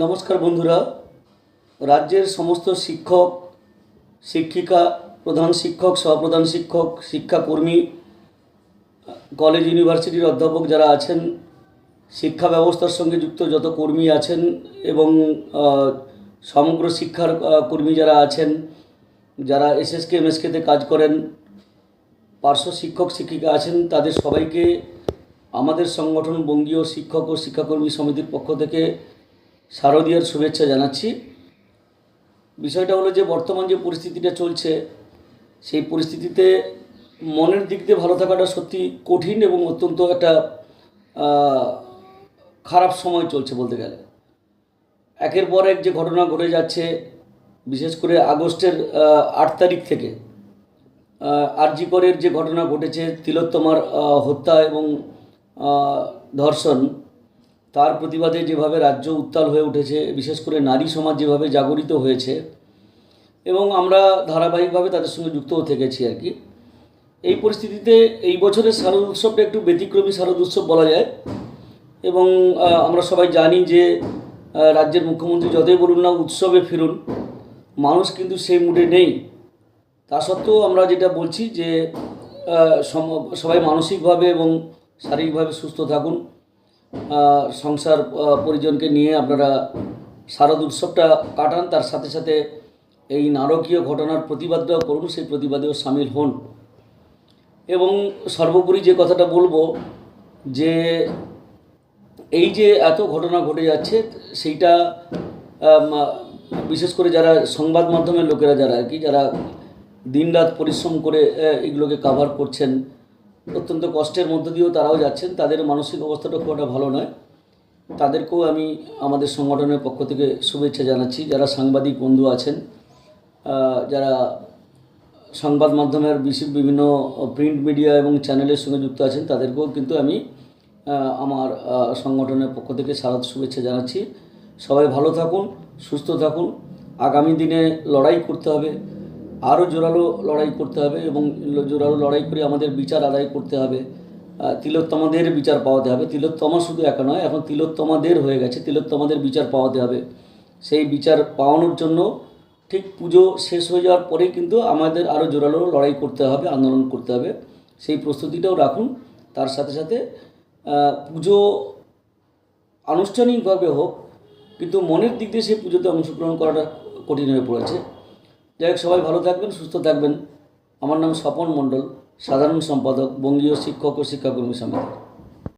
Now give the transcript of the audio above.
নমস্কার বন্ধুরা। রাজ্যের সমস্ত শিক্ষক, শিক্ষিকা, প্রধান শিক্ষক, সহপ্রধান শিক্ষক, শিক্ষাকর্মী, কলেজ ইউনিভার্সিটির অধ্যাপক যারা আছেন, শিক্ষা ব্যবস্থার সঙ্গে যুক্ত যত কর্মী আছেন এবং সমগ্র শিক্ষার কর্মী যারা আছেন, যারা এসএসকে এমএসকেতে কাজ করেন, পার্শ্ব শিক্ষক, শিক্ষিকা আছেন, তাদের সবাইকে আমাদের সংগঠন বঙ্গীয় শিক্ষক ও শিক্ষাকর্মী সমিতির পক্ষ থেকে শারদীয়ার শুভেচ্ছা জানাচ্ছি। বিষয়টা হলো যে বর্তমান যে পরিস্থিতিটা চলছে, সেই পরিস্থিতিতে মনের দিক দিয়ে ভালো থাকাটা সত্যি কঠিন এবং অত্যন্ত একটা খারাপ সময় চলছে বলতে গেলে। একের পর এক যে ঘটনা ঘটে যাচ্ছে, বিশেষ করে আগস্টের আট তারিখ থেকে আরজিকরের যে ঘটনা ঘটেছে, তিলোত্তমার হত্যা এবং ধর্ষণ তার প্রতিবাদে যেভাবে রাজ্য উত্তাল হয়ে উঠেছে, বিশেষ করে নারী সমাজ যেভাবে জাগরিত হয়েছে এবং আমরা ধারাবাহিকভাবে তাদের সঙ্গে যুক্তও থেকেছি আর কি। এই পরিস্থিতিতে এই বছরের শারদ উৎসবটা একটু ব্যতিক্রমী শারদ উৎসব বলা যায় এবং আমরা সবাই জানি যে রাজ্যের মুখ্যমন্ত্রী যতই বলুন না, উৎসবে ফিরুন, মানুষ কিন্তু সেই মুডে নেই। তা সত্ত্বেও আমরা যেটা বলছি যে সবাই মানসিকভাবে এবং শারীরিকভাবে সুস্থ থাকুন। সংসার পরিজনকে নিয়ে আপনারা শারদ উৎসবটা কাটান। তার সাথে সাথে এই নারকীয় ঘটনার প্রতিবাদটাও করুন, সেই প্রতিবাদেও সামিল হন। এবং সর্বোপরি যে কথাটা বলব, যে এই যে এত ঘটনা ঘটে যাচ্ছে, সেইটা বিশেষ করে যারা সংবাদ মাধ্যমের লোকেরা যারা আর কি, যারা দিনরাত পরিশ্রম করে এগুলোকে কাভার করছেন অত্যন্ত কষ্টের মধ্য দিয়েও তারাও যাচ্ছেন। তাদের মানসিক অবস্থাটা খুব একটা ভালো নয়। তাদেরকেও আমি আমাদের সংগঠনের পক্ষ থেকে শুভেচ্ছা জানাচ্ছি। যারা সাংবাদিক বন্ধু আছেন যারা সংবাদ মাধ্যমের বিশেষ বিভিন্ন প্রিন্ট মিডিয়া এবং চ্যানেলের সঙ্গে যুক্ত আছেন, তাদেরকেও কিন্তু আমি আমার সংগঠনের পক্ষ থেকে শারদ শুভেচ্ছা জানাচ্ছি। সবাই ভালো থাকুন, সুস্থ থাকুন। আগামী দিনে লড়াই করতে হবে। আরও জোরালো লড়াই করতে হবে এবং জোরালো লড়াই করে আমাদের বিচার আদায় করতে হবে। তিলোত্তমাদের বিচার পাওয়াতে হবে। তিলোত্তমা শুধু একা নয়, এখন তিলোত্তমাদের হয়ে গেছে। তিলোত্তমাদের বিচার পাওয়াতে হবে। সেই বিচার পাওয়ানোর জন্য ঠিক পুজো শেষ হয়ে যাওয়ার পরেই কিন্তু আমাদের আরও জোরালো লড়াই করতে হবে, আন্দোলন করতে হবে। সেই প্রস্তুতিটাও রাখুন। তার সাথে সাথে পুজো আনুষ্ঠানিকভাবে হোক, কিন্তু মনের দিক দিয়ে সেই পুজোতে অংশগ্রহণ করাটা কঠিন হয়ে পড়েছে। যাই হোক, সবাই ভালো থাকবেন, সুস্থ থাকবেন। আমার নাম স্বপন মণ্ডল, সাধারণ সম্পাদক, বঙ্গীয় শিক্ষক ও শিক্ষাকর্মী সমিতি।